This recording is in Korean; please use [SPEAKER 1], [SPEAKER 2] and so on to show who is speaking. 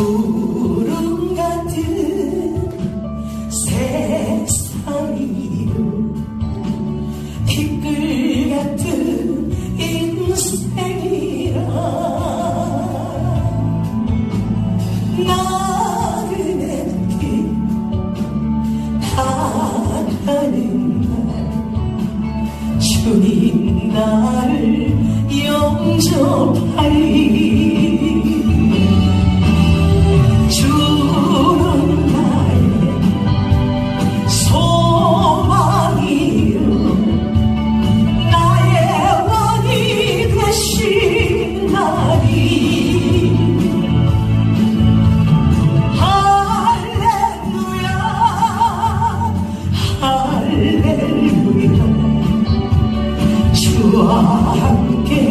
[SPEAKER 1] 구름 같은 세상이 빗글 같은 인생이라 나그네 길다가는 날 주님 나를 영접해 주와 함께